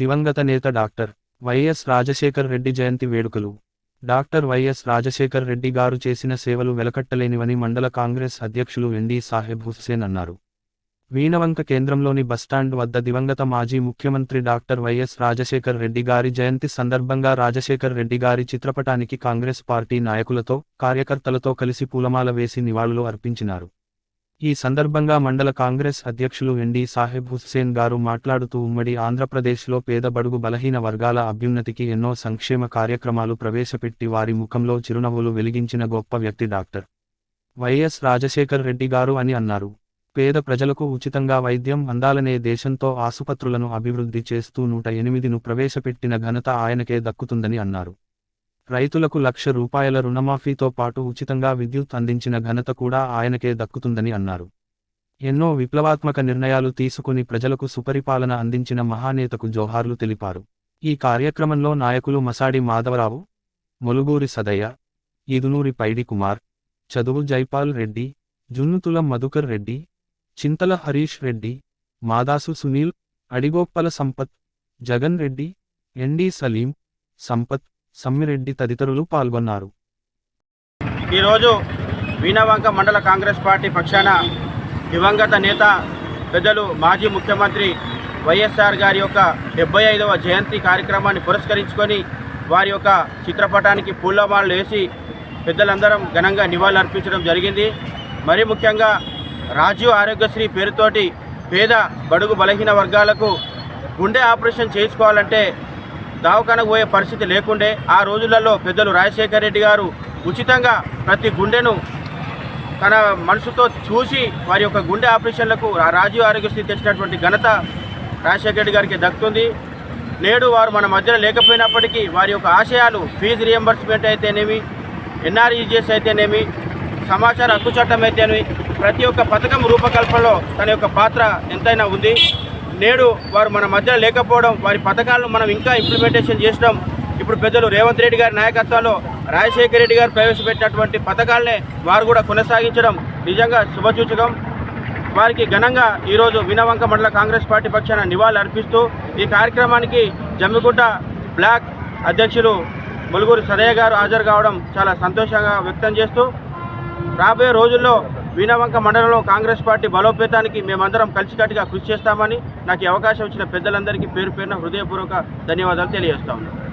దివంగత నేత doctor YS Rajasekhar Reddy జయంతి వేడుకలు. డాక్టర్ వైఎస్ రాజశేఖర్ రెడ్డి గారు చేసిన సేవలు వెలకట్టలేనివని మండల కాంగ్రెస్ అధ్యక్షులు ఎండి సాహెబ్ హుస్సేన్ అన్నారు. వీణవంక కేంద్రంలోని బస్టాండ్ వద్ద దివంగత మాజీ ముఖ్యమంత్రి డాక్టర్ వైఎస్ రాజశేఖర్ రెడ్డి గారి జయంతి సందర్భంగా రాజశేఖర్ రెడ్డి గారి చిత్రపటానికి కాంగ్రెస్ పార్టీ నాయకులతో కార్యకర్తలతో కలిసి పూలమాల వేసి నివాళులు అర్పించినారు. ఈ సందర్భంగా మండల కాంగ్రెస్ అధ్యక్షులు ఎండి సాహెబ్ హుస్సేన్ గారు మాట్లాడుతూ ఉమ్మడి ఆంధ్రప్రదేశ్లో పేద బడుగు బలహీన వర్గాల అభ్యున్నతికి ఎన్నో సంక్షేమ కార్యక్రమాలు ప్రవేశపెట్టి వారి ముఖంలో చిరునవ్వులు వెలిగించిన గొప్ప వ్యక్తి డాక్టర్. వైఎస్ రాజశేఖర్ రెడ్డి గారు అని అన్నారు. పేద ప్రజలకు ఉచితంగా వైద్యం అందాలనే దేశంతో ఆసుపత్రులను అభివృద్ధి చేస్తూ నూట ఎనిమిదిను ప్రవేశపెట్టిన ఘనత ఆయనకే దక్కుతుందని అన్నారు. రైతులకు లక్ష రూపాయల రుణమాఫీతో పాటు ఉచితంగా విద్యుత్ అందించిన ఘనత కూడా ఆయనకే దక్కుతుందని అన్నారు. ఎన్నో విప్లవాత్మక నిర్ణయాలు తీసుకుని ప్రజలకు సుపరిపాలన అందించిన మహానేతకు జోహార్లు తెలిపారు. ఈ కార్యక్రమంలో నాయకులు మసాడి మాధవరావు మొలుగూరి సదయ్య ఇదునూరి పైడి కుమార్ చదువు జైపాల్ రెడ్డి జున్నుతుల మధుకర్ రెడ్డి చింతల హరీష్ రెడ్డి మాదాసు సునీల్ అడిగోప్పల సంపత్ జగన్ రెడ్డి ఎన్డి సలీం సంపత్ సమ్మిరెడ్డి తదితరులు పాల్గొన్నారు. ఈరోజు వీణవంక మండల కాంగ్రెస్ పార్టీ పక్షాన దివంగత నేత పెద్దలు మాజీ ముఖ్యమంత్రి వైఎస్ఆర్ గారి యొక్క డెబ్బై ఐదవ జయంతి కార్యక్రమాన్ని పురస్కరించుకొని వారి యొక్క చిత్రపటానికి పూలమాలలు వేసి పెద్దలందరం ఘనంగా నివాళులు అర్పించడం జరిగింది. మరి ముఖ్యంగా రాజీవ్ ఆరోగ్యశ్రీ పేరుతోటి పేద బడుగు బలహీన వర్గాలకు గుండె ఆపరేషన్ చేసుకోవాలంటే దవాఖానకు పోయే పరిస్థితి లేకుండే ఆ రోజులలో పెద్దలు రాజశేఖర రెడ్డి గారు ఉచితంగా ప్రతి గుండెను తన మనసుతో చూసి వారి యొక్క గుండె ఆపరేషన్లకు రాజీవ్ ఆరోగ్యశ్రీ తెచ్చినటువంటి ఘనత రాజశేఖర రెడ్డి గారికి దక్కుతుంది. నేడు వారు మన మధ్యలో లేకపోయినప్పటికీ వారి యొక్క ఆశయాలు ఫీజు రియంబర్స్మెంట్ అయితేనేమి ఎన్ఆర్ఈజిఎస్ అయితేనేమి సమాచార హక్కు చట్టం అయితేనేమి ప్రతి ఒక్క పథకం రూపకల్పనలో తన యొక్క పాత్ర ఎంతైనా ఉంది. నేడు వారు మన మధ్య లేకపోవడం వారి పథకాలను మనం ఇంకా ఇంప్లిమెంటేషన్ చేసడం ఇప్పుడు పెద్దలు రేవంత్ రెడ్డి గారి నాయకత్వంలో రాజశేఖర రెడ్డి గారు ప్రవేశపెట్టినటువంటి పథకాలనే వారు కూడా కొనసాగించడం నిజంగా శుభసూచకం. వారికి ఘనంగా ఈరోజు వినవంక మండల కాంగ్రెస్ పార్టీ పక్షాన నివాళులు అర్పిస్తూ ఈ కార్యక్రమానికి జమ్మిగుంట బ్లాక్ అధ్యక్షులు ములుగురు సదయ్య గారు హాజరు కావడం చాలా సంతోషంగా వ్యక్తం చేస్తూ రాబోయే రోజుల్లో వీణవంక మండలంలో కాంగ్రెస్ పార్టీ బలోపేతానికి మేమందరం కలిసికట్టుగా కృషి చేస్తామని నాకు అవకాశం ఇచ్చిన పెద్దలందరికీ పేరు పేరున హృదయపూర్వక ధన్యవాదాలు తెలియజేస్తాము